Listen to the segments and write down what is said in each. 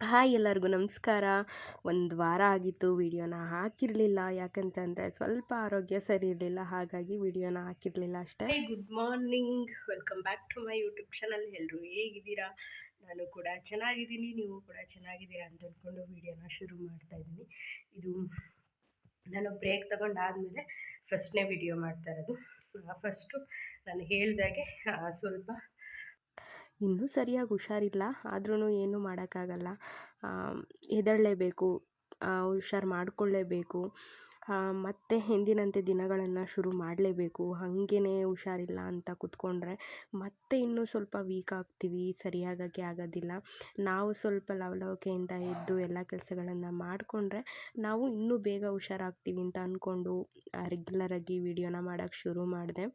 Hi ಎಲ್ಲರಿಗೂ ನಮಸ್ಕಾರ. ಒಂದು ವಾರ ಆಗಿತ್ತು ವಿಡಿಯೋನ ಹಾಕಿರಲಿಲ್ಲ. ಯಾಕಂತಂದರೆ ಸ್ವಲ್ಪ ಆರೋಗ್ಯ ಸರಿ ಇರಲಿಲ್ಲ. ಹಾಗಾಗಿ ವಿಡಿಯೋನ ಹಾಕಿರಲಿಲ್ಲ ಅಷ್ಟೇ. Good morning welcome back to my YouTube channel ಎಲ್ಲರೂ ಹೇಗಿದ್ದೀರಾ? ನಾನು ಕೂಡ ಚೆನ್ನಾಗಿದ್ದೀನಿ. ನೀವು ಕೂಡ ಚೆನ್ನಾಗಿದ್ದೀರಾ ಅಂತ ಅಂದ್ಕೊಂಡು ವಿಡಿಯೋನ ಶುರು ಮಾಡ್ತಾ ಇದ್ದೀನಿ. ಇದು ನಾನು ಬ್ರೇಕ್ ತಗೊಂಡಾದಮೇಲೆ ಫಸ್ಟ್ನೇ ವಿಡಿಯೋ ಮಾಡ್ತಾ ಇರೋದು. ಫಸ್ಟು ನಾನು ಹೇಳಿದಾಗೆ ಸ್ವಲ್ಪ ಇನ್ನೂ ಸರಿಯಾಗಿ ಹುಷಾರಿಲ್ಲ ಆದ್ರೂ ಏನೂ ಮಾಡೋಕ್ಕಾಗಲ್ಲ. ಹೆದರಲೇಬೇಕು ಹುಷಾರು ಮಾಡಿಕೊಳ್ಳೇಬೇಕು. ಮತ್ತು ಎಂದಿನಂತೆ ದಿನಗಳನ್ನು ಶುರು ಮಾಡಲೇಬೇಕು. ಹಾಗೇ ಹುಷಾರಿಲ್ಲ ಅಂತ ಕೂತ್ಕೊಂಡ್ರೆ ಮತ್ತೆ ಇನ್ನೂ ಸ್ವಲ್ಪ ವೀಕ್ ಆಗ್ತೀವಿ, ಸರಿಯಾಗೋಕ್ಕೆ ಆಗೋದಿಲ್ಲ. ನಾವು ಸ್ವಲ್ಪ ಲವಲವಿಕೆಯಿಂದ ಎದ್ದು ಎಲ್ಲ ಕೆಲಸಗಳನ್ನು ಮಾಡಿಕೊಂಡ್ರೆ ನಾವು ಇನ್ನೂ ಬೇಗ ಹುಷಾರಾಗ್ತೀವಿ ಅಂತ ಅಂದ್ಕೊಂಡು ರೆಗ್ಯುಲರಾಗಿ ವೀಡಿಯೋನ ಮಾಡೋಕ್ಕೆ ಶುರು ಮಾಡಿದೆ.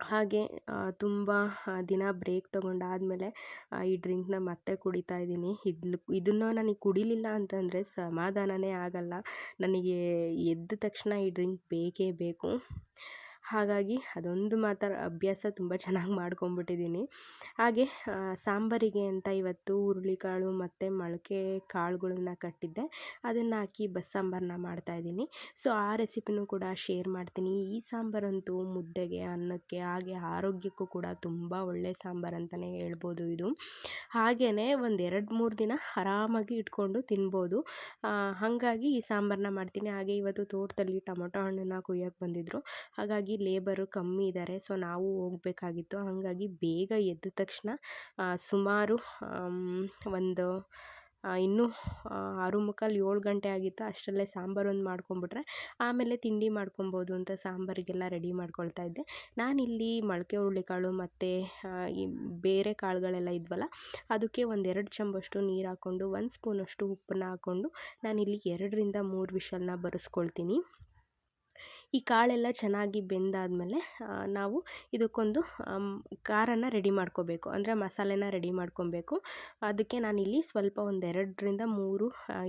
ಹಾಗೆ ತುಂಬ ದಿನ ಬ್ರೇಕ್ ತೊಗೊಂಡಾದಮೇಲೆ ಈ ಡ್ರಿಂಕ್ನ ಮತ್ತೆ ಕುಡಿತಾ ಇದ್ದೀನಿ. ಇದ್ಲು, ಇದನ್ನು ನನಗೆ ಕುಡಿಲಿಲ್ಲ ಅಂತಂದರೆ ಸಮಾಧಾನನೇ ಆಗಲ್ಲ. ನನಗೆ ಎದ್ದ ತಕ್ಷಣ ಈ ಡ್ರಿಂಕ್ ಬೇಕೇ ಬೇಕು. ಹಾಗಾಗಿ ಅದೊಂದು ಮಾತ್ರ ಅಭ್ಯಾಸ ತುಂಬ ಚೆನ್ನಾಗಿ ಮಾಡ್ಕೊಂಡ್ಬಿಟ್ಟಿದ್ದೀನಿ ಹಾಗೆ ಸಾಂಬಾರಿಗೆ ಅಂತ ಇವತ್ತು ಹುರುಳಿಕಾಳು ಮತ್ತು ಮೊಳಕೆ ಕಾಳುಗಳನ್ನ ಕಟ್ಟಿದ್ದೆ. ಅದನ್ನು ಹಾಕಿ ಬಸ್ಸಾಂಬಾರನ್ನ ಮಾಡ್ತಾಯಿದ್ದೀನಿ ಸೊ, ಆ ರೆಸಿಪಿನೂ ಕೂಡ ಶೇರ್ ಮಾಡ್ತೀನಿ. ಈ ಸಾಂಬಾರಂತೂ ಮುದ್ದೆಗೆ, ಅನ್ನಕ್ಕೆ, ಹಾಗೆ ಆರೋಗ್ಯಕ್ಕೂ ಕೂಡ ತುಂಬ ಒಳ್ಳೆಯ ಸಾಂಬಾರು ಅಂತಲೇ ಹೇಳ್ಬೋದು ಇದು. ಹಾಗೆಯೇ ಒಂದು ಎರಡು ಮೂರು ದಿನ ಆರಾಮಾಗಿ ಇಟ್ಕೊಂಡು ತಿನ್ಬೋದು. ಹಾಗಾಗಿ ಈ ಸಾಂಬಾರನ್ನ ಮಾಡ್ತೀನಿ. ಹಾಗೆ ಇವತ್ತು ತೋಟದಲ್ಲಿ ಟೊಮೊಟೊ ಹಣ್ಣನ್ನು ಕುಯ್ಯೋಕ್ಕೆ ಬಂದಿದ್ದರು ಹಾಗಾಗಿ ಲೇಬರು ಕಮ್ಮಿ ಇದ್ದಾರೆ ಸೊ ನಾವು ಹೋಗಬೇಕಾಗಿತ್ತು. ಹಾಗಾಗಿ ಬೇಗ ಎದ್ದ ತಕ್ಷಣ ಸುಮಾರು ಒಂದು ಇನ್ನೂ ಆರು ಮುಕ್ಕಾಲು ಏಳು ಗಂಟೆ ಆಗಿತ್ತು. ಅಷ್ಟರಲ್ಲೇ ಸಾಂಬಾರು ಒಂದು ಮಾಡ್ಕೊಂಬಿಟ್ರೆ ಆಮೇಲೆ ತಿಂಡಿ ಮಾಡ್ಕೊಬೋದು ಅಂತ ಸಾಂಬಾರಿಗೆಲ್ಲ ರೆಡಿ ಮಾಡ್ಕೊಳ್ತಾ ಇದ್ದೆ. ನಾನಿಲ್ಲಿ ಮೊಳಕೆ ಹುರುಳಿಕಾಳು ಮತ್ತು ಈ ಬೇರೆ ಕಾಳುಗಳೆಲ್ಲ ಇದ್ವಲ್ಲ, ಅದಕ್ಕೆ ಒಂದೆರಡು ಚಂಬಷ್ಟು ನೀರು ಹಾಕ್ಕೊಂಡು ಒಂದು ಸ್ಪೂನಷ್ಟು ಉಪ್ಪನ್ನ ಹಾಕ್ಕೊಂಡು ನಾನಿಲ್ಲಿ ಎರಡರಿಂದ ಮೂರು ವಿಷಲನ್ನ ಬರೆಸ್ಕೊಳ್ತೀನಿ. ಈ ಕಾಳೆಲ್ಲ ಚೆನ್ನಾಗಿ ಬೆಂದಾದಮೇಲೆ ನಾವು ಇದಕ್ಕೊಂದು ಖಾರನ ರೆಡಿ ಮಾಡ್ಕೋಬೇಕು. ಅಂದರೆ ಮಸಾಲೆನ ರೆಡಿ ಮಾಡ್ಕೊಬೇಕು. ಅದಕ್ಕೆ ನಾನಿಲ್ಲಿ ಸ್ವಲ್ಪ ಒಂದು ಎರಡರಿಂದ ಮೂರು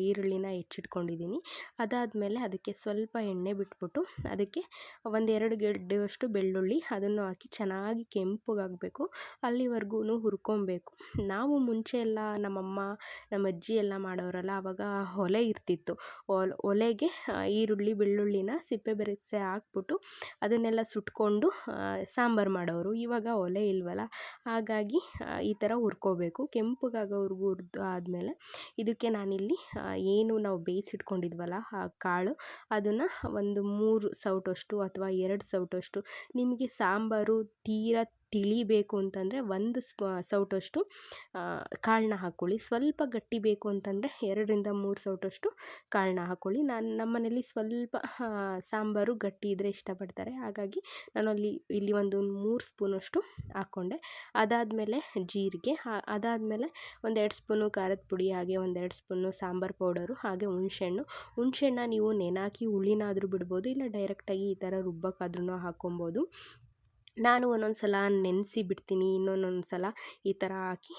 ಈರುಳ್ಳಿನ ಹೆಚ್ಚಿಟ್ಕೊಂಡಿದ್ದೀನಿ. ಅದಾದಮೇಲೆ ಅದಕ್ಕೆ ಸ್ವಲ್ಪ ಎಣ್ಣೆ ಬಿಟ್ಬಿಟ್ಟು ಅದಕ್ಕೆ ಒಂದೆರಡು ಗೆಡ್ಡೆಯಷ್ಟು ಬೆಳ್ಳುಳ್ಳಿ ಅದನ್ನು ಹಾಕಿ ಚೆನ್ನಾಗಿ ಕೆಂಪಗಾಗಬೇಕು. ಅಲ್ಲಿವರೆಗೂ ಹುರ್ಕೊಬೇಕು. ನಾವು ಮುಂಚೆ ಎಲ್ಲ ನಮ್ಮಮ್ಮ ನಮ್ಮ ಅಜ್ಜಿ ಎಲ್ಲ ಮಾಡೋರಲ್ಲ ಆವಾಗ ಒಲೆ ಇರ್ತಿತ್ತು. ಒಲೆಗೆ ಈರುಳ್ಳಿ, ಬೆಳ್ಳುಳ್ಳಿನ ಸಿಪ್ಪೆ ಬೆರೆಸಿ ಹಾಕ್ಬಿಟ್ಟು ಅದನ್ನೆಲ್ಲ ಸುಟ್ಕೊಂಡು ಸಾಂಬಾರು ಮಾಡೋರು. ಇವಾಗ ಒಲೆ ಇಲ್ವಲ್ಲ? ಹಾಗಾಗಿ ಈ ಥರ ಹುರ್ಕೋಬೇಕು. ಕೆಂಪಗಾಗೋವರೆಗೂ ಹುರ್ದು ಆದಮೇಲೆ ಇದಕ್ಕೆ ನಾನಿಲ್ಲಿ ಏನು ನಾವು ಬೇಯಿಸಿಟ್ಕೊಂಡಿದ್ವಲ್ಲ, ಆ ಕಾಳು, ಅದನ್ನು ಒಂದು ಮೂರು ಸೌಟಷ್ಟು ಅಥವಾ ಎರಡು ಸೌಟಷ್ಟು ನಿಮಗೆ ಸಾಂಬಾರು ತೀರಾ ತಿಳಿಬೇಕು ಅಂತಂದರೆ ಒಂದು ಸ್ಪ ಸೌಟಷ್ಟು ಕಾಳನ್ನ ಹಾಕ್ಕೊಳ್ಳಿ ಸ್ವಲ್ಪ ಗಟ್ಟಿ ಬೇಕು ಅಂತಂದರೆ ಎರಡರಿಂದ ಮೂರು ಸೌಟಷ್ಟು ಕಾಳನ್ನ ಹಾಕ್ಕೊಳ್ಳಿ ನಾನು ನಮ್ಮನೇಲಿ ಸ್ವಲ್ಪ ಸಾಂಬಾರು ಗಟ್ಟಿ ಇದ್ದರೆ ಇಷ್ಟಪಡ್ತಾರೆ. ಹಾಗಾಗಿ ನಾನು ಅಲ್ಲಿ ಇಲ್ಲಿ ಒಂದು ಮೂರು ಸ್ಪೂನಷ್ಟು ಹಾಕ್ಕೊಂಡೆ ಅದಾದಮೇಲೆ ಜೀರಿಗೆ ಅದಾದಮೇಲೆ ಒಂದೆರಡು ಸ್ಪೂನು ಖಾರದ ಪುಡಿ, ಹಾಗೆ ಒಂದೆರಡು ಸ್ಪೂನು ಸಾಂಬಾರು ಪೌಡರು, ಹಾಗೆ ಹುಣಸೆಹಣ್ಣು. ಹುಣಸೆಹಣ್ಣ ನೀವು ನೆನಾಕಿ ಹುಳಿನಾದರೂ ಬಿಡ್ಬೋದು, ಇಲ್ಲ ಡೈರೆಕ್ಟಾಗಿ ಈ ಥರ ರುಬ್ಬಕ್ಕಾದ್ರೂ ಹಾಕ್ಕೊಬೋದು ನಾನು ಒಂದೊಂದು ಸಲ ನೆನೆಸಿ ಬಿಡ್ತೀನಿ ಇನ್ನೊಂದೊಂದು ಸಲ ಈ ಥರ ಹಾಕಿ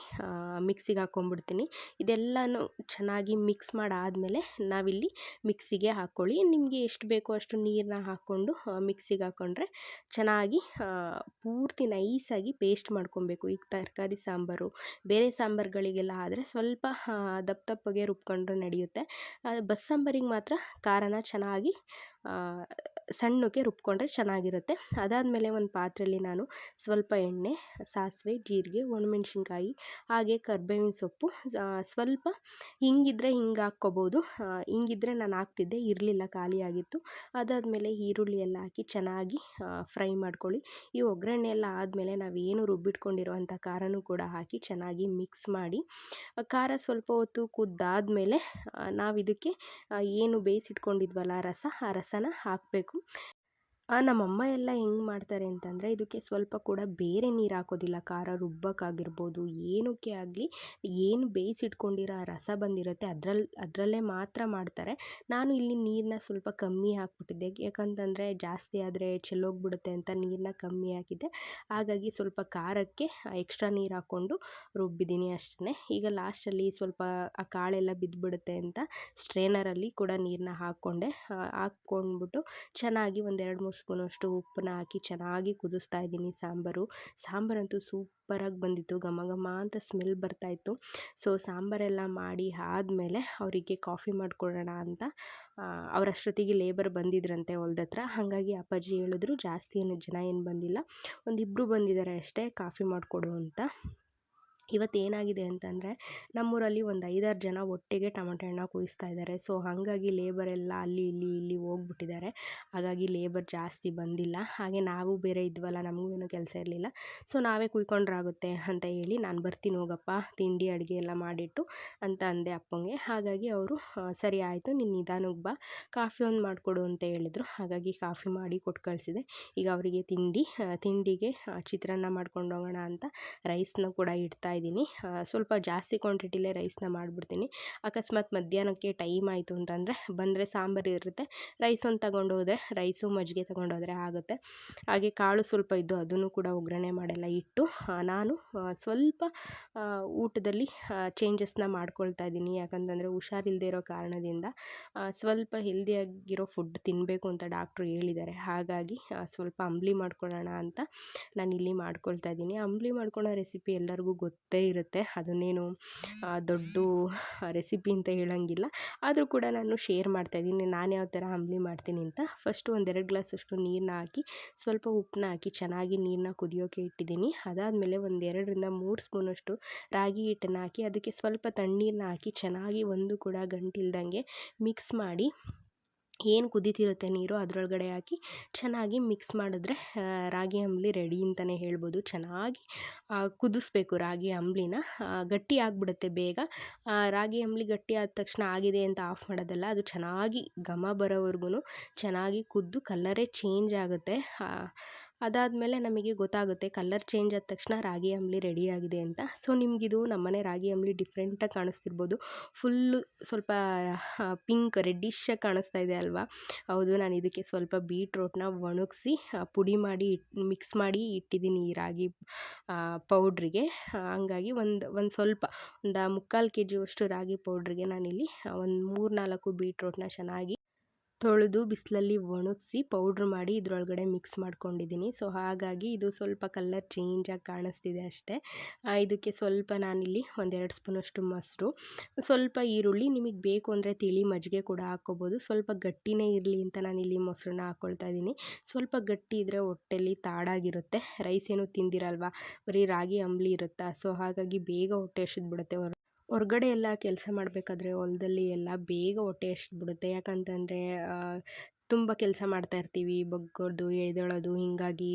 ಮಿಕ್ಸಿಗೆ ಹಾಕ್ಕೊಂಬಿಡ್ತೀನಿ. ಇದೆಲ್ಲನೂ ಚೆನ್ನಾಗಿ ಮಿಕ್ಸ್ ಮಾಡಾದಮೇಲೆ ನಾವಿಲ್ಲಿ ಮಿಕ್ಸಿಗೆ ಹಾಕ್ಕೊಳ್ಳಿ. ನಿಮಗೆ ಎಷ್ಟು ಬೇಕೋ ಅಷ್ಟು ನೀರನ್ನ ಹಾಕ್ಕೊಂಡು ಮಿಕ್ಸಿಗೆ ಹಾಕ್ಕೊಂಡ್ರೆ ಚೆನ್ನಾಗಿ ಪೂರ್ತಿ ನೈಸಾಗಿ ಪೇಸ್ಟ್ ಮಾಡ್ಕೊಬೇಕು. ಈಗ ತರಕಾರಿ ಸಾಂಬಾರು, ಬೇರೆ ಸಾಂಬಾರುಗಳಿಗೆಲ್ಲ ಆದರೆ ಸ್ವಲ್ಪ ದಪ್ಪ ದಪ್ಪಗೆ ರುಬ್ಕೊಂಡ್ರೆ ನಡೆಯುತ್ತೆ. ಬಸ್ಸಾಂಬಾರಿಗೆ ಮಾತ್ರ ಖಾರನ ಚೆನ್ನಾಗಿ ಸಣ್ಣಕ್ಕೆ ರುಬ್ಕೊಂಡ್ರೆ ಚೆನ್ನಾಗಿರುತ್ತೆ. ಅದಾದಮೇಲೆ ಒಂದು ಪಾತ್ರೆಯಲ್ಲಿ ನಾನು ಸ್ವಲ್ಪ ಎಣ್ಣೆ, ಸಾಸಿವೆ, ಜೀರಿಗೆ, ಒಣಮೆಣ್ಸಿನ್ಕಾಯಿ, ಹಾಗೆ ಕರ್ಬೇವಿನ ಸೊಪ್ಪು ಸ್ವಲ್ಪ ಹಿಂಗಿದ್ರೆ ಹಿಂಗೆ ಹಾಕ್ಕೋಬೋದು. ಹಿಂಗಿದ್ರೆ ನಾನು ಹಾಕ್ತಿದ್ದೆ, ಇರಲಿಲ್ಲ ಖಾಲಿಯಾಗಿತ್ತು ಅದಾದಮೇಲೆ ಈರುಳ್ಳಿ ಎಲ್ಲ ಹಾಕಿ ಚೆನ್ನಾಗಿ ಫ್ರೈ ಮಾಡ್ಕೊಳ್ಳಿ. ಈ ಒಗ್ಗರಣೆ ಎಲ್ಲ ಆದಮೇಲೆ ನಾವೇನು ರುಬ್ಬಿಟ್ಕೊಂಡಿರುವಂಥ ಖಾರನೂ ಕೂಡ ಹಾಕಿ ಚೆನ್ನಾಗಿ ಮಿಕ್ಸ್ ಮಾಡಿ ಖಾರ ಸ್ವಲ್ಪ ಹೊತ್ತು ಕುದ್ದಾದಮೇಲೆ ನಾವು ಇದಕ್ಕೆ ಏನು ಬೇಯಿಸಿಟ್ಕೊಂಡಿದ್ವಲ್ಲ, ರಸ, ಆ ರಸನ ಹಾಕಬೇಕು. 哼。ನಮ್ಮಮ್ಮ ಎಲ್ಲ ಹೆಂಗೆ ಮಾಡ್ತಾರೆ ಅಂತಂದರೆ ಇದಕ್ಕೆ ಸ್ವಲ್ಪ ಕೂಡ ಬೇರೆ ನೀರು ಹಾಕೋದಿಲ್ಲ. ಖಾರ ರುಬ್ಬೋಕ್ಕಾಗಿರ್ಬೋದು, ಏನಕ್ಕೆ ಆಗಲಿ, ಏನು ಬೇಯಿಸಿಟ್ಕೊಂಡಿರೋ ಆ ರಸ ಬಂದಿರುತ್ತೆ ಅದ್ರಲ್ಲಿ ಅದರಲ್ಲೇ ಮಾತ್ರ ಮಾಡ್ತಾರೆ. ನಾನು ಇಲ್ಲಿ ನೀರನ್ನ ಸ್ವಲ್ಪ ಕಮ್ಮಿ ಹಾಕ್ಬಿಟ್ಟಿದ್ದೆ. ಯಾಕಂತಂದರೆ ಜಾಸ್ತಿ ಆದರೆ ಚೆಲ್ಲೋಗ್ಬಿಡುತ್ತೆ ಅಂತ ನೀರನ್ನ ಕಮ್ಮಿ ಹಾಕಿದ್ದೆ. ಹಾಗಾಗಿ ಸ್ವಲ್ಪ ಖಾರಕ್ಕೆ ಎಕ್ಸ್ಟ್ರಾ ನೀರು ಹಾಕ್ಕೊಂಡು ರುಬ್ಬಿದ್ದೀನಿ ಅಷ್ಟೇ ಈಗ ಲಾಸ್ಟಲ್ಲಿ ಸ್ವಲ್ಪ ಆ ಕಾಳೆಲ್ಲ ಬಿದ್ದುಬಿಡುತ್ತೆ ಅಂತ ಸ್ಟ್ರೇನರಲ್ಲಿ ಕೂಡ ನೀರನ್ನ ಹಾಕ್ಕೊಂಡೆ. ಹಾಕ್ಕೊಂಡ್ಬಿಟ್ಟು ಚೆನ್ನಾಗಿ ಒಂದೆರಡು ಮೂರು ಸ್ಪೂನಷ್ಟು ಉಪ್ಪನ್ನ ಹಾಕಿ ಚೆನ್ನಾಗಿ ಕುದಿಸ್ತಾ ಇದ್ದೀನಿ ಸಾಂಬಾರು. ಸಾಂಬಾರಂತೂ ಸೂಪರಾಗಿ ಬಂದಿತ್ತು, ಘಮ ಘಮ ಅಂತ ಸ್ಮೆಲ್ ಬರ್ತಾಯಿತ್ತು ಸೊ, ಸಾಂಬಾರೆಲ್ಲ ಮಾಡಿ ಆದಮೇಲೆ ಅವರಿಗೆ ಕಾಫಿ ಮಾಡಿಕೊಡೋಣ ಅಂತ ಅವರಷ್ಟೊತ್ತಿಗೆ ಲೇಬರ್ ಬಂದಿದ್ರಂತೆ ಹೊಲ್ದ ಹತ್ರ ಹಾಗಾಗಿ ಅಪ್ಪಾಜಿ ಹೇಳಿದ್ರು, ಜಾಸ್ತಿ ಏನು ಜನ ಏನು ಬಂದಿಲ್ಲ. ಒಂದಿಬ್ಬರು ಬಂದಿದ್ದಾರೆ ಅಷ್ಟೇ, ಕಾಫಿ ಮಾಡಿಕೊಡು ಅಂತ. ಇವತ್ತು ಏನಾಗಿದೆ ಅಂತಂದರೆ, ನಮ್ಮೂರಲ್ಲಿ ಒಂದು ಐದಾರು ಜನ ಒಟ್ಟಿಗೆ ಟೊಮೆಟೊ ಹಣ್ಣು ಕುಯಿಸ್ತಾ ಇದ್ದಾರೆ. ಸೊ, ಹಾಗಾಗಿ ಲೇಬರ್ ಎಲ್ಲ ಅಲ್ಲಿ, ಇಲ್ಲಿ ಇಲ್ಲಿ ಹೋಗ್ಬಿಟ್ಟಿದ್ದಾರೆ. ಹಾಗಾಗಿ ಲೇಬರ್ ಜಾಸ್ತಿ ಬಂದಿಲ್ಲ. ಹಾಗೆ ನಾವು ಬೇರೆ ಇದ್ವಲ್ಲ, ನಮಗೂ ಏನೂ ಕೆಲಸ ಇರಲಿಲ್ಲ. ಸೊ, ನಾವೇ ಕುಯ್ಕೊಂಡ್ರಾಗುತ್ತೆ ಅಂತ ಹೇಳಿ ನಾನು ಬರ್ತೀನಿ ಹೋಗಪ್ಪ, ತಿಂಡಿ, ಅಡುಗೆ ಎಲ್ಲ ಮಾಡಿಟ್ಟು ಅಂತ ಅಂದೆ ಅಪ್ಪಂಗೆ. ಹಾಗಾಗಿ ಅವರು ಸರಿ ಆಯಿತು, ನೀನು ನಿಧಾನಕ್ಕೆ ಬಾ. ಕಾಫಿ ಒಂದು ಮಾಡಿಕೊಡು ಅಂತ ಹೇಳಿದರು. ಹಾಗಾಗಿ ಕಾಫಿ ಮಾಡಿ ಕೊಟ್ಟು ಕಳಿಸಿದೆ. ಈಗ ಅವರಿಗೆ ತಿಂಡಿ ತಿಂಡಿಗೆ ಚಿತ್ರಾನ್ನ ಮಾಡ್ಕೊಂಡು ಹೋಗೋಣ ಅಂತ ರೈಸ್ನ ಕೂಡ ಇಡ್ತಾ ಇದ್ದೀನಿ. ಸ್ವಲ್ಪ ಜಾಸ್ತಿ ಕ್ವಾಂಟಿಟಿಲೇ ರೈಸ್ನ ಮಾಡಿಬಿಡ್ತೀನಿ. ಅಕಸ್ಮಾತ್ ಮಧ್ಯಾಹ್ನಕ್ಕೆ ಟೈಮ್ ಆಯಿತು ಅಂತಂದರೆ ಬಂದರೆ ಸಾಂಬಾರು ಇರುತ್ತೆ. ರೈಸ್ ಒಂದು ತಗೊಂಡು ಹೋದರೆ ರೈಸು ಮಜ್ಜಿಗೆ ತಗೊಂಡೋದ್ರೆ ಆಗುತ್ತೆ. ಹಾಗೆ ಕಾಳು ಸ್ವಲ್ಪ ಇದ್ದು ಅದನ್ನು ಕೂಡ ಒಗ್ಗರಣೆ ಮಾಡೆಲ್ಲ, ಇಟ್ಟು ನಾನು ಸ್ವಲ್ಪ ಊಟದಲ್ಲಿ ಚೇಂಜಸ್ನ ಮಾಡ್ಕೊಳ್ತಾ ಇದ್ದೀನಿ. ಯಾಕಂತಂದರೆ ಹುಷಾರಿಲ್ಲದೆ ಇರೋ ಕಾರಣದಿಂದ ಸ್ವಲ್ಪ ಹೆಲ್ದಿಯಾಗಿರೋ ಫುಡ್ ತಿನ್ನಬೇಕು ಅಂತ ಡಾಕ್ಟ್ರು ಹೇಳಿದ್ದಾರೆ. ಹಾಗಾಗಿ ಸ್ವಲ್ಪ ಅಂಬ್ಲಿ ಮಾಡ್ಕೊಳ್ಳೋಣ ಅಂತ ನಾನು ಇಲ್ಲಿ ಮಾಡ್ಕೊಳ್ತಾ ಇದ್ದೀನಿ. ಅಂಬ್ಲಿ ಮಾಡ್ಕೊಳ್ಳೋ ರೆಸಿಪಿ ಎಲ್ಲರಿಗೂ ಗೊತ್ತು. ಇರುತ್ತೆ. ಅದನ್ನೇನು ದೊಡ್ಡ ರೆಸಿಪಿ ಅಂತ ಹೇಳೋಂಗಿಲ್ಲ. ಆದರೂ ಕೂಡ ನಾನು ಶೇರ್ ಮಾಡ್ತಾಯಿದ್ದೀನಿ ನಾನು ಯಾವ ಥರ ಅಂಬಲಿ ಮಾಡ್ತೀನಿ ಅಂತ. ಫಸ್ಟು ಒಂದೆರಡು ಗ್ಲಾಸಷ್ಟು ನೀರನ್ನ ಹಾಕಿ, ಸ್ವಲ್ಪ ಉಪ್ಪನ್ನ ಹಾಕಿ, ಚೆನ್ನಾಗಿ ನೀರನ್ನ ಕುದಿಯೋಕೆ ಇಟ್ಟಿದ್ದೀನಿ. ಅದಾದಮೇಲೆ ಒಂದೆರಡರಿಂದ ಮೂರು ಸ್ಪೂನಷ್ಟು ರಾಗಿ ಹಿಟ್ಟನ್ನು ಹಾಕಿ, ಅದಕ್ಕೆ ಸ್ವಲ್ಪ ತಣ್ಣೀರನ್ನ ಹಾಕಿ, ಚೆನ್ನಾಗಿ ಒಂದು ಕೂಡ ಗಂಟಿಲ್ದಂಗೆ ಮಿಕ್ಸ್ ಮಾಡಿ ಏನು ಕುದೀತಿರುತ್ತೆ ನೀರು ಅದರೊಳಗಡೆ ಹಾಕಿ ಚೆನ್ನಾಗಿ ಮಿಕ್ಸ್ ಮಾಡಿದ್ರೆ ರಾಗಿ ಅಂಬಲಿ ರೆಡಿ ಅಂತಲೇ ಹೇಳ್ಬೋದು. ಚೆನ್ನಾಗಿ ಕುದಿಸ್ಬೇಕು ರಾಗಿ ಅಂಬಲಿನ. ಗಟ್ಟಿ ಆಗಿಬಿಡುತ್ತೆ ಬೇಗ. ರಾಗಿ ಅಂಬಲಿ ಗಟ್ಟಿ ಆದ ತಕ್ಷಣ ಆಗಿದೆ ಅಂತ ಆಫ್ ಮಾಡೋದಲ್ಲ, ಅದು ಚೆನ್ನಾಗಿ ಘಮ ಬರೋವರೆಗೂ ಚೆನ್ನಾಗಿ ಕುದ್ದು ಕಲ್ಲರೇ ಚೇಂಜ್ ಆಗುತ್ತೆ. ಅದಾದಮೇಲೆ ನಮಗೆ ಗೊತ್ತಾಗುತ್ತೆ ಕಲ್ಲರ್ ಚೇಂಜ್ ಆದ ತಕ್ಷಣ ರಾಗಿ ಅಂಬಲಿ ರೆಡಿಯಾಗಿದೆ ಅಂತ. ಸೊ, ನಿಮಗಿದು ನಮ್ಮನೆ ರಾಗಿ ಅಂಬಲಿ ಡಿಫ್ರೆಂಟಾಗಿ ಕಾಣಿಸ್ತಿರ್ಬೋದು. ಫುಲ್ಲು ಸ್ವಲ್ಪ ಪಿಂಕ್ ರೆಡ್ಡಿಶಾಗಿ ಕಾಣಿಸ್ತಾ ಇದೆ ಅಲ್ವಾ? ಹೌದು, ನಾನು ಇದಕ್ಕೆ ಸ್ವಲ್ಪ ಬೀಟ್ರೋಟ್ನ ಒಣಗಿಸಿ ಪುಡಿ ಮಾಡಿ ಮಿಕ್ಸ್ ಮಾಡಿ ಇಟ್ಟಿದ್ದೀನಿ ಈ ರಾಗಿ ಪೌಡ್ರಿಗೆ ಹಂಗಾಗಿ ಒಂದು ಒಂದು ಸ್ವಲ್ಪ, ಒಂದು ಮುಕ್ಕಾಲು ಕೆ ಜಿಯಷ್ಟು ರಾಗಿ ಪೌಡ್ರಿಗೆ ನಾನಿಲ್ಲಿ ಒಂದು ಮೂರು ನಾಲ್ಕು ಬೀಟ್ರೋಟ್ನ ಚೆನ್ನಾಗಿ ತೊಳೆದು ಬಿಸಿಲಲ್ಲಿ ಒಣಗಿಸಿ ಪೌಡ್ರ್ ಮಾಡಿ ಇದರೊಳಗಡೆ ಮಿಕ್ಸ್ ಮಾಡ್ಕೊಂಡಿದ್ದೀನಿ. ಸೊ ಹಾಗಾಗಿ ಇದು ಸ್ವಲ್ಪ ಕಲ್ಲರ್ ಚೇಂಜಾಗಿ ಕಾಣಿಸ್ತಿದೆ ಅಷ್ಟೇ. ಇದಕ್ಕೆ ಸ್ವಲ್ಪ ನಾನಿಲ್ಲಿ ಒಂದೆರಡು ಸ್ಪೂನಷ್ಟು ಮೊಸರು. ಸ್ವಲ್ಪ ಈರುಳ್ಳಿ ನಿಮಗೆ ಬೇಕು ಅಂದರೆ ತಿಳಿ ಮಜ್ಜಿಗೆ ಕೂಡ ಹಾಕ್ಕೋಬೋದು. ಸ್ವಲ್ಪ ಗಟ್ಟಿನೇ ಇರಲಿ ಅಂತ ನಾನಿಲ್ಲಿ ಮೊಸರನ್ನ ಹಾಕ್ಕೊಳ್ತಾ ಇದ್ದೀನಿ. ಸ್ವಲ್ಪ ಗಟ್ಟಿ ಇದ್ದರೆ ಹೊಟ್ಟೆಲಿ ತಾಡಾಗಿರುತ್ತೆ. ರೈಸ್ ಏನು ತಿಂದಿರಲ್ವಾ? ಬರೀ ರಾಗಿ ಅಂಬ್ಲಿ ಇರುತ್ತಾ? ಸೊ ಹಾಗಾಗಿ ಬೇಗ ಹೊಟ್ಟೆ ಬಿಡುತ್ತೆ ಹೊರ್ಗಡೆ ಎಲ್ಲ ಕೆಲಸ ಮಾಡಬೇಕಾದ್ರೆ ಹೊಲದಲ್ಲಿ ಎಲ್ಲ ಬೇಗ ಹೊಟ್ಟೆ ಬಿಡುತ್ತೆ? ಯಾಕಂತಂದರೆ ತುಂಬ ಕೆಲಸ ಮಾಡ್ತಾ ಇರ್ತೀವಿ ಬಗ್ಗೋದು ಎದ್ದೇಳೋದು ಹೀಗಾಗಿ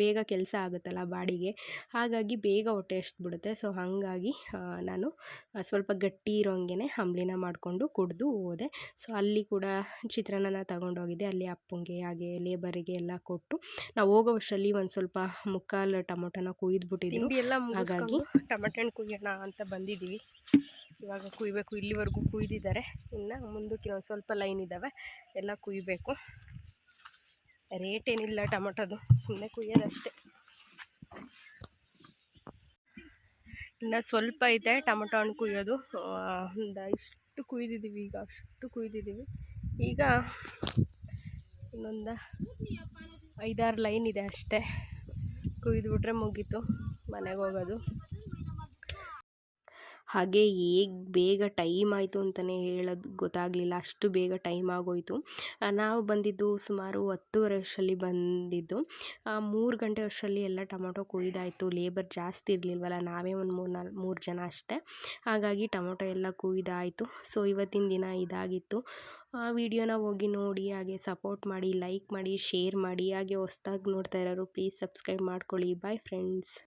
ಬೇಗ ಕೆಲಸ ಆಗುತ್ತಲ್ಲ ಬಾಡಿಗೆ. ಹಾಗಾಗಿ ಬೇಗ ಹೊಟ್ಟೆ ಬಿಡುತ್ತೆ ಸೊ ಹಾಗಾಗಿ ನಾನು ಸ್ವಲ್ಪ ಗಟ್ಟಿ ಇರೋಂಗೆ ಅಂಬ್ಲಿನ ಮಾಡಿಕೊಂಡು ಕುಡಿದು ಹೋದೆ. ಸೊ ಅಲ್ಲಿ ಕೂಡ ಚಿತ್ರಾನ್ನ ತಗೊಂಡೋಗಿದ್ದೆ. ಅಲ್ಲಿ ಅಪ್ಪಂಗೆ ಹಾಗೆ ಲೇಬರಿಗೆ ಎಲ್ಲ ಕೊಟ್ಟು ನಾವು ಹೋಗೋ ವರ್ಷದಲ್ಲಿ ಒಂದು ಸ್ವಲ್ಪ ಮುಕ್ಕಾಲು ಟೊಮೊಟೊನ ಕುಯ್ದುಬಿಟ್ಟಿದ್ವಿ. ಎಲ್ಲ ಹಾಗಾಗಿ ಟೊಮೊಟೊ ಹಣ್ಣು ಕುಯ್ಯೋಣ ಅಂತ ಬಂದಿದ್ದೀವಿ ಇವಾಗ ಕುಯ್ಬೇಕು ಇಲ್ಲಿವರೆಗೂ ಕುಯ್ದಿದ್ದಾರೆ. ಇನ್ನು ಮುಂದಕ್ಕೆ ಒಂದು ಸ್ವಲ್ಪ ಲೈನ್ ಇದ್ದಾವೆ ಎಲ್ಲ ಕುಯ್ಬೇಕು. ರೇಟ್ ಏನಿಲ್ಲ ಟೊಮೊಟೊದು ಸುಮ್ಮನೆ ಕುಯ್ಯೋದಷ್ಟೇ. ಇನ್ನು ಸ್ವಲ್ಪ ಐತೆ ಟೊಮೊಟೊ ಹಣ್ಣು ಕುಯ್ಯೋದು. ಒಂದು ಇಷ್ಟು ಕುಯ್ದಿದ್ದೀವಿ ಈಗ, ಅಷ್ಟು ಕುಯ್ದಿದ್ದೀವಿ ಈಗ ಇನ್ನೊಂದು ಐದಾರು ಲೈನ್ ಇದೆ ಅಷ್ಟೇ. ಕುಯ್ದುಬಿಟ್ರೆ ಮುಗೀತು ಮನೆಗೆ ಹೋಗೋದು. ಹಾಗೆ ಹೇಗೆ ಬೇಗ ಟೈಮ್ ಆಯಿತು ಅಂತಲೇ ಹೇಳೋದು ಗೊತ್ತಾಗಲಿಲ್ಲ. ಅಷ್ಟು ಬೇಗ ಟೈಮ್ ಆಗೋಯಿತು. ನಾವು ಬಂದಿದ್ದು ಸುಮಾರು ಹತ್ತುವರೆ ಅಷ್ಟರಲ್ಲಿ ಬಂದಿದ್ದು. ಮೂರು ಗಂಟೆ ಅಷ್ಟರಲ್ಲಿ ಎಲ್ಲ ಟೊಮೊಟೊ ಕುಯ್ದಾಯಿತು. ಲೇಬರ್ ಜಾಸ್ತಿ ಇರಲಿಲ್ವಲ್ಲ, ನಾವೇ ಒಂದು ಮೂರು ನಾಲ್ಕು ಮೂರು ಜನ ಅಷ್ಟೇ. ಹಾಗಾಗಿ ಟೊಮೊಟೊ ಎಲ್ಲ ಕುಯ್ದಾಯಿತು. ಸೊ, ಇವತ್ತಿನ ದಿನ ಇದಾಗಿತ್ತು. ಆ, ವಿಡಿಯೋನ ಹೋಗಿ ನೋಡಿ, ಹಾಗೆ ಸಪೋರ್ಟ್ ಮಾಡಿ ಲೈಕ್ ಮಾಡಿ ಶೇರ್ ಮಾಡಿ, ಹಾಗೆ ಹೊಸ್ದಾಗಿ ನೋಡ್ತಾ ಇರೋರು ಪ್ಲೀಸ್ ಸಬ್ಸ್ಕ್ರೈಬ್ ಮಾಡ್ಕೊಳ್ಳಿ. Bye friends